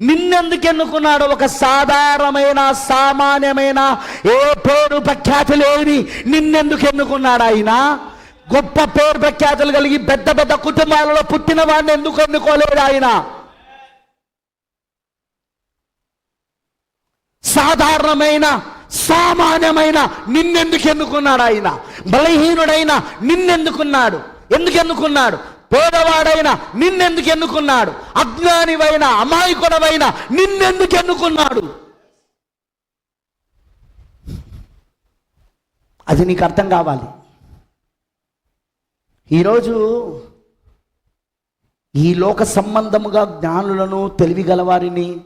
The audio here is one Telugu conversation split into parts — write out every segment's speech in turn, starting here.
నిన్నెందుకు ఎన్నుకున్నాడు ఒక సాధారణమైన సామాన్యమైన ఏ పేరు ప్రఖ్యాతి లేని నిన్నెందుకు ఎన్నుకున్నాడు ఆయన? గొప్ప పేరు ప్రఖ్యాతులు కలిగి పెద్ద పెద్ద కుటుంబాలలో పుట్టిన వాడిని ఎందుకు ఎన్నుకోలేడు ఆయన? సాధారణమైన సామాన్యమైన నిన్నెందుకు ఎన్నుకున్నాడు ఆయన? బలహీనుడైన నిన్నెందుకున్నాడు? ఎందుకు ఎన్నుకున్నాడు? పేదవాడైన నిన్నెందుకు ఎన్నుకున్నాడు? అజ్ఞానివైన అమాయకుడవైన నిన్నెందుకు ఎన్నుకున్నాడు? అది నీకు అర్థం కావాలి. ఈరోజు ఈ లోక సంబంధముగా జ్ఞానులను తెలివిగల వారిని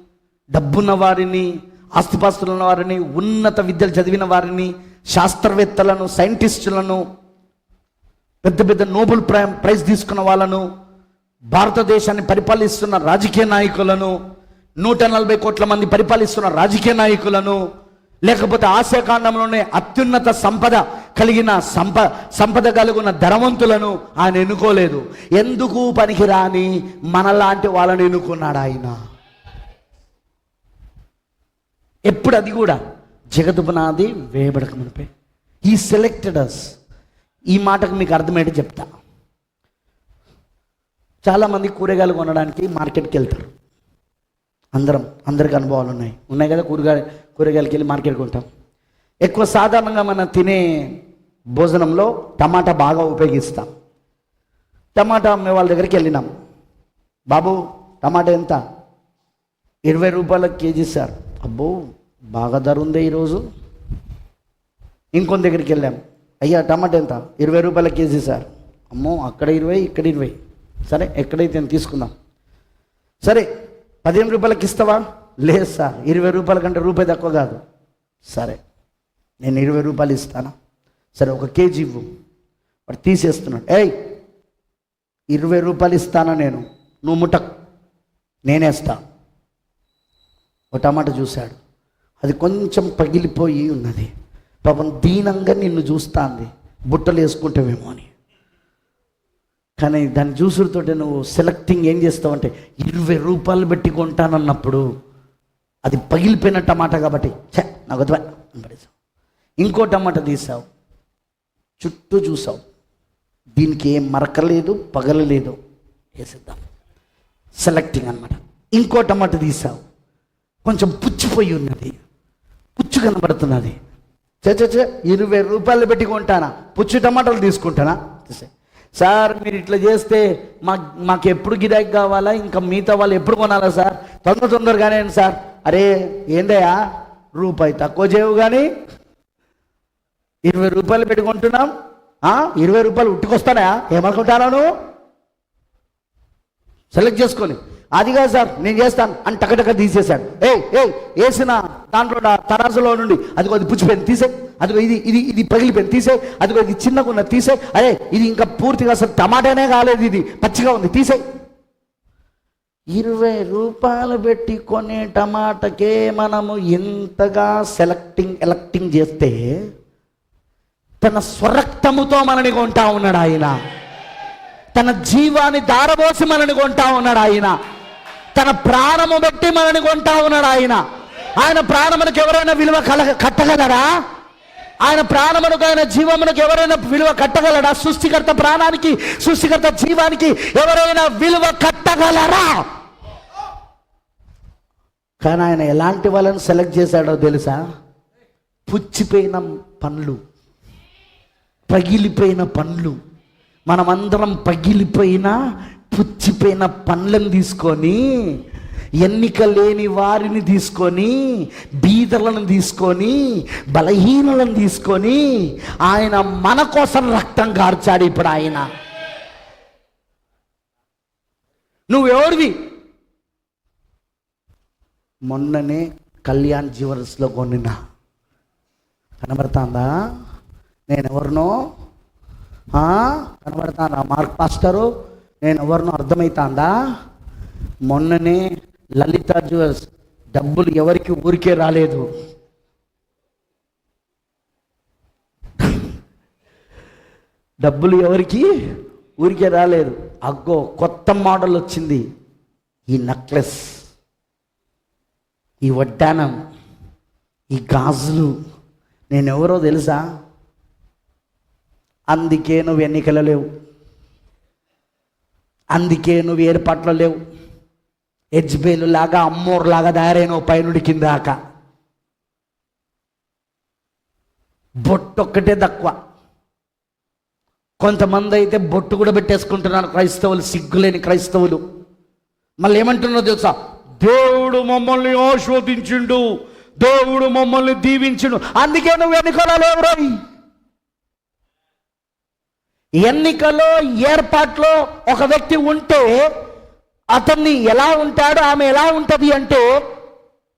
డబ్బున్న వారిని ఆస్తిపాస్తులున్న వారిని ఉన్నత విద్యలు చదివిన వారిని శాస్త్రవేత్తలను సైంటిస్టులను పెద్ద పెద్ద నోబెల్ ప్రై ప్రైజ్ తీసుకున్న వాళ్ళను భారతదేశాన్ని పరిపాలిస్తున్న రాజకీయ నాయకులను నూట నలభై కోట్ల మంది పరిపాలిస్తున్న రాజకీయ నాయకులను లేకపోతే ఆశయకాండంలోనే అత్యున్నత సంపద కలిగిన సంప సంపద కలిగిన ధనవంతులను ఆయన ఎన్నుకోలేదు. ఎందుకు పనికిరాని మనలాంటి వాళ్ళని ఎన్నుకున్నాడు ఆయన? ఎప్పుడు అది కూడా జగదుపునాది వేయబడక మునిపే. ఈ సెలెక్టెడ్ అస్ ఈ మాటకు మీకు అర్థమయ్యేది చెప్తా. చాలామంది కూరగాయలు కొనడానికి మార్కెట్కి వెళ్తారు. అందరం అందరికి అనుభవాలు ఉన్నాయి. ఉన్నాయి కదా కూరగాయ కూరగాయలకి వెళ్ళి మార్కెట్కి ఉంటాం ఎక్కువ సాధారణంగా మనం తినే భోజనంలో టమాటా బాగా ఉపయోగిస్తాం. టమాటా అమ్మే వాళ్ళ దగ్గరికి వెళ్ళినాం. బాబు టమాటా ఎంత? ఇరవై రూపాయల కేజీ సార్. అబ్బో బాగా ధర ఉందే ఈరోజు. ఇంకొంత దగ్గరికి వెళ్ళాం. అయ్యా టమాటా ఎంత? ఇరవై రూపాయల కేజీ సార్. అమ్మో అక్కడ ఇరవై ఇక్కడ ఇరవై. సరే ఎక్కడైతే నేను తీసుకుందాం. సరే పదిహేను రూపాయలకి ఇస్తావా? లేదు సార్ ఇరవై రూపాయల కంటే రూపాయి తక్కువ కాదు. సరే నేను ఇరవై రూపాయలు ఇస్తాను. సరే ఒక కేజీ ఇవ్వు. వాడు తీసేస్తున్నాడు. ఏయ్ ఇరవై రూపాయలు ఇస్తానా నేను? నువ్వు ముట్టకు. నేనేస్తా ఒక టమాటా చూశాడు. అది కొంచెం పగిలిపోయి ఉన్నది. పాపం దీనంగా నిన్ను చూస్తాంది. బుట్టలు వేసుకుంటావేమో అని. కానీ దాన్ని చూసుడుతోటి నువ్వు సెలెక్టింగ్ ఏం చేస్తావంటే ఇరవై రూపాయలు పెట్టి కొంటానన్నప్పుడు అది పగిలిపోయిన టమాటా కాబట్టి చే నాకు పడేసావు. ఇంకో టమాటా తీసావు. చుట్టూ చూసావు. దీనికి ఏం మరకలేదు పగలలేదు వేసేద్దాం. సెలెక్టింగ్ అన్నమాట. ఇంకో టమాటా తీసావు. కొంచెం పుచ్చిపోయి ఉన్నది. పుచ్చు కనబడుతున్నది. చచ్చే ఇరవై రూపాయలు పెట్టి కొంటానా? టమాటాలు తీసుకుంటానా? సార్ మీరు ఇట్లా చేస్తే మా మాకు ఎప్పుడు గిరాకీ కావాలా? ఇంకా మిగతా వాళ్ళు ఎప్పుడు కొనాలా సార్? తొందర తొందరగానే సార్. అరే ఏందయ్యా? రూపాయి తక్కువ చేయవు కానీ ఇరవై రూపాయలు పెట్టుకుంటున్నాం ఇరవై రూపాయలు ఉట్టుకొస్తానా ఏమనుకుంటారా నువ్వు? సెలెక్ట్ చేసుకొని. అది కాదు సార్ నేను చేస్తాను అని టకటక తీసేశాడు. ఏ ఏ వేసిన దాంట్లో తరాజులో నుండి అది అది పుచ్చిపోయింది తీసే అదిగో ఇది ఇది ఇది పగిలిపోయింది తీసే అదిగో ఇది చిన్నగా ఉన్నది తీసే అరే ఇది ఇంకా పూర్తిగా అసలు టమాటానే కాలేదు ఇది పచ్చిగా ఉంది తీసే ఇరవై రూపాయలు పెట్టి కొనే టమాటకే మనము ఎంతగా సెలెక్టింగ్ ఎలక్టింగ్ చేస్తే తన స్వరక్తముతో మనని కొంటా ఉన్నాడు ఆయన. తన జీవాన్ని దారబోసి మనని కొంటా ఉన్నాడు ఆయన. తన ప్రాణము బట్టి మనని కొంటా ఉన్నాడు ఆయన. ఆయన ప్రాణమునకు ఎవరైనా విలువ కల కట్టగలరా ఆయన ప్రాణమునకు ఆయన జీవమునకు ఎవరైనా విలువ కట్టగలరా సృష్టికర్త ప్రాణానికి సృష్టికర్త జీవానికి ఎవరైనా విలువ కట్టగలరా? కానీ ఆయన ఎలాంటి వాళ్ళని సెలెక్ట్ చేశాడో తెలుసా? పుచ్చిపోయిన పండ్లు పగిలిపోయిన పండ్లు. మనమందరం పగిలిపోయిన పుచ్చిపోయిన పండ్లను తీసుకొని ఎన్నిక లేని వారిని తీసుకొని బీదలను తీసుకొని బలహీనలను తీసుకొని ఆయన మన కోసం రక్తం కార్చాడు ఇప్పుడు ఆయన. నువ్వెవడివి మొన్ననే కళ్యాణ్ జ్యువెలర్స్లో కొనినా కనబడుతుందా? నేను కనబడతానా మార్క్ పాస్టరు నేను ఎవరినో అర్థమవుతాందా మొన్ననే లలిత జ్యువెల్స్ డబ్బులు ఎవరికి ఊరికే రాలేదు. డబ్బులు ఎవరికి ఊరికే రాలేదు. అగ్గో కొత్త మోడల్ వచ్చింది. ఈ నెక్లెస్ ఈ వడ్డానం ఈ గాజులు నేనెవరో తెలుసా? అందుకే నువ్వు ఎన్నికలు లేవు. అందుకే నువ్వు ఏర్పాట్లు లేవు. హెచ్బేలు లాగా అమ్మోరు లాగా తయారైన పైనుడి కింద దాకా. బొట్టు ఒక్కటే తక్కువ. కొంతమంది అయితే బొట్టు కూడా పెట్టేసుకుంటున్నారు క్రైస్తవులు సిగ్గులేని క్రైస్తవులు. మళ్ళీ ఏమంటున్నారో తెలుసా? దేవుడు మమ్మల్ని ఆస్వాదించిండు దేవుడు మమ్మల్ని దీవించుడు. అందుకే నువ్వు ఎన్నికల లేవు ఎన్నికలో ఏర్పాట్లో ఒక వ్యక్తి ఉంటే అతన్ని ఎలా ఉంటాడు ఆమె ఎలా ఉంటుంది అంటే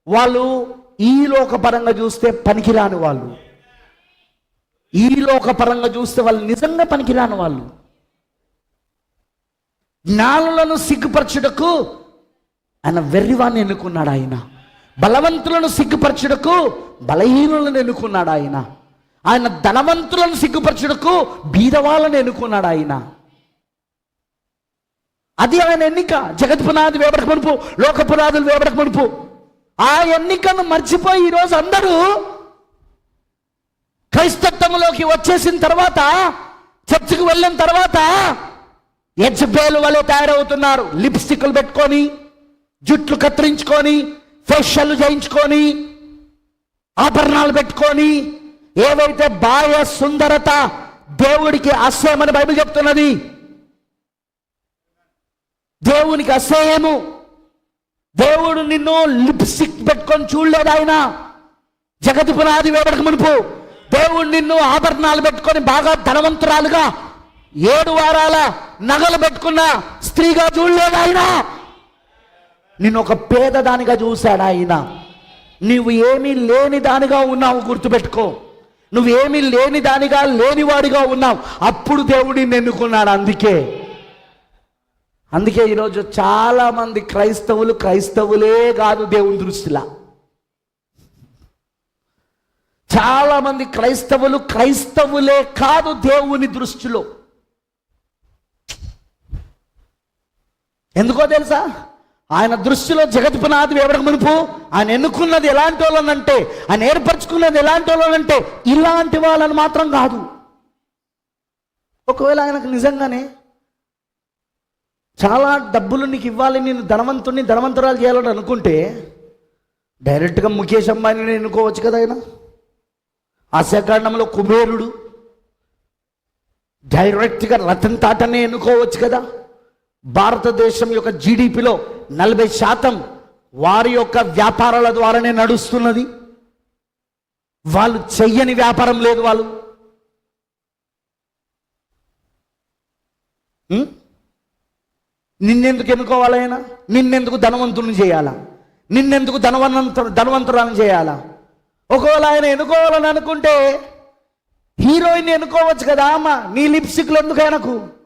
వాళ్ళు ఈ లోకపరంగా చూస్తే పనికిరాని వాళ్ళు. ఈ లోకపరంగా చూస్తే వాళ్ళు నిజంగా పనికిరాని వాళ్ళు. జ్ఞానులను సిగ్గుపరచుటకు ఆయన వెర్రివాన్ని ఎన్నుకున్నాడు ఆయన. బలవంతులను సిగ్గుపరచుటకు బలహీనులను ఎన్నుకున్నాడు ఆయన. ఆయన ధనవంతులను సిగ్గుపరచుటకు బీదవాళ్ళని ఎన్నుకున్నాడు ఆయన. అది ఆయన ఎన్నిక. జగత్ పునాది వేపడక మునుపు లోక పునాదులు వేపడక మునుపు. ఆ ఎన్నికను మర్చిపోయి ఈరోజు అందరూ క్రైస్తత్వంలోకి వచ్చేసిన తర్వాత చర్చికి వెళ్ళిన తర్వాత యజ్బేలు వలె తయారవుతున్నారు. లిప్స్టిక్లు పెట్టుకొని జుట్లు కత్తిరించుకొని ఫేషియల్ చేయించుకొని ఆభరణాలు పెట్టుకొని ఏవైతే బాహ్య సుందరత దేవుడికి అసహ్యమని బైబిల్ చెప్తున్నది దేవునికి అసహ్యము. దేవుడు నిన్ను లిప్స్టిక్ పెట్టుకొని చూడలేదు ఆయన. జగతి పునాది వేడక మునుపు దేవుడు నిన్ను ఆభరణాలు పెట్టుకొని బాగా ధనవంతురాలుగా ఏడు వారాల నగలు పెట్టుకున్న స్త్రీగా చూడలేదు ఆయన. నిన్ను ఒక పేదదానిగా చూశాడు ఆయన. నీవు ఏమీ లేని దానిగా ఉన్నావు గుర్తుపెట్టుకో. నువ్వేమీ లేని దానిగా లేనివాడిగా ఉన్నావు. అప్పుడు దేవుడిని ఎన్నుకున్నాడు అందుకే. అందుకే ఈరోజు చాలా మంది క్రైస్తవులు క్రైస్తవులే కాదు దేవుని దృష్టిలా. చాలా మంది క్రైస్తవులు క్రైస్తవులే కాదు దేవుని దృష్టిలో. ఎందుకో తెలుసా? ఆయన దృష్టిలో జగత్ ఎవరికి మునుపు? ఆయన ఎన్నుకున్నది ఎలాంటి వాళ్ళనంటే ఆయన ఏర్పరచుకున్నది ఎలాంటి వాళ్ళనంటే ఇలాంటి వాళ్ళని మాత్రం కాదు. ఒకవేళ ఆయనకు నిజంగానే చాలా డబ్బులు నీకు ఇవ్వాలి నేను ధనవంతుని ధనవంతురాలు చేయాలని అనుకుంటే డైరెక్ట్గా ముఖేష్ అంబానీని ఎన్నుకోవచ్చు కదా ఆయన? ఆశాకాండంలో కుబేరుడు డైరెక్ట్గా రతన్ టాటానే ఎన్నుకోవచ్చు కదా? భారతదేశం యొక్క జీడిపిలో నలభై శాతం వారి యొక్క వ్యాపారాల ద్వారానే నడుస్తున్నది. వాళ్ళు చెయ్యని వ్యాపారం లేదు వాళ్ళు. నిన్నెందుకు ఎన్నుకోవాలైనా నిన్నెందుకు ధనవంతుని చేయాలా? నిన్నెందుకు ధనవంతు ధనవంతురాలను చేయాలా? ఒకవేళ ఆయన ఎన్నుకోవాలని అనుకుంటే హీరోయిన్ ఎన్నుకోవచ్చు కదా అమ్మ. నీ లిప్స్టిక్లు ఎందుకు ఆయనకు?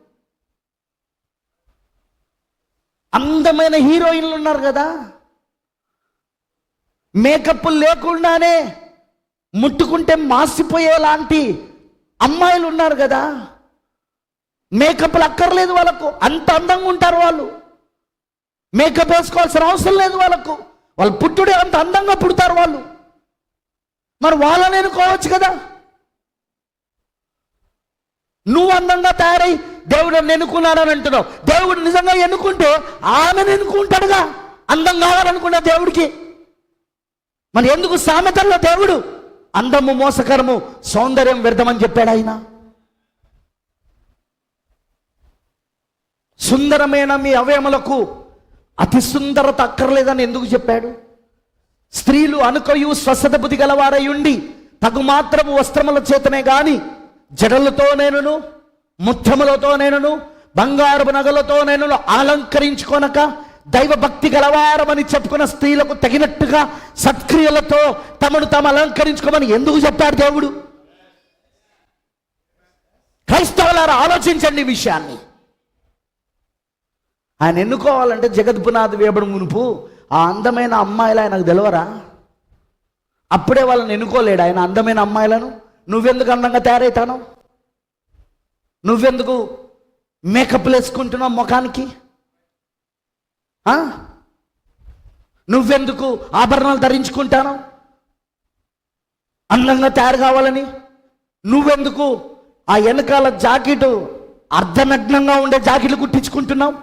అందమైన హీరోయిన్లు ఉన్నారు కదా. మేకప్ లేకుండానే ముట్టుకుంటే మాసిపోయేలాంటి అమ్మాయిలు ఉన్నారు కదా. మేకప్లు అక్కర్లేదు వాళ్ళకు. అంత అందంగా ఉంటారు వాళ్ళు. మేకప్ వేసుకోవాల్సిన అవసరం లేదు వాళ్ళకు. వాళ్ళు పుట్టుడే అంత అందంగా పుడతారు వాళ్ళు. మరి వాళ్ళని ఎన్నుకోవచ్చు కదా. నువ్వు అందంగా తయారై దేవుడు నన్ను ఎన్నుకున్నాడని అంటున్నావు. దేవుడు నిజంగా ఎన్నుకుంటే ఆమెను ఎన్నుకుంటాడుగా? అందం కావాలనుకున్న దేవుడికి. మరి ఎందుకు సామెతల్లో దేవుడు అందము మోసకరము సౌందర్యం వ్యర్థమని చెప్పాడు ఆయన? సుందరమైన మీ అవయములకు అతి సుందరత అక్కర్లేదని ఎందుకు చెప్పాడు? స్త్రీలు అనుకయు స్వస్థత బుద్ధి గలవారై ఉండి తగు మాత్రము వస్త్రముల చేతనే గాని జడలతో నేనును ముత్యములతో నేనును బంగారపు నగలతో నేను అలంకరించుకొనక దైవ భక్తి గలవారమని చెప్పుకున్న స్త్రీలకు తగినట్టుగా సత్క్రియలతో తమను తాము అలంకరించుకోమని ఎందుకు చెప్పాడు దేవుడు? క్రైస్తవులారా ఆలోచించండి విషయాన్ని. ఆయన ఎన్నుకోవాలంటే జగద్పునాథ్ పునాది వేయబడి మునుపు ఆ అందమైన అమ్మాయిలు ఆయనకు తెలవరా? అప్పుడే వాళ్ళని ఎన్నుకోలేడు ఆయన అందమైన అమ్మాయిలను. నువ్వెందుకు అందంగా తయారవుతాను నువ్వెందుకు మేకప్ వేసుకుంటున్నావు ముఖానికి? నువ్వెందుకు ఆభరణాలు ధరించుకుంటాను? అందంగా తయారు కావాలని? నువ్వెందుకు ఆ వెనకాల జాకెట్ అర్ధనగ్నంగా ఉండే జాకెట్లు కుట్టించుకుంటున్నావు?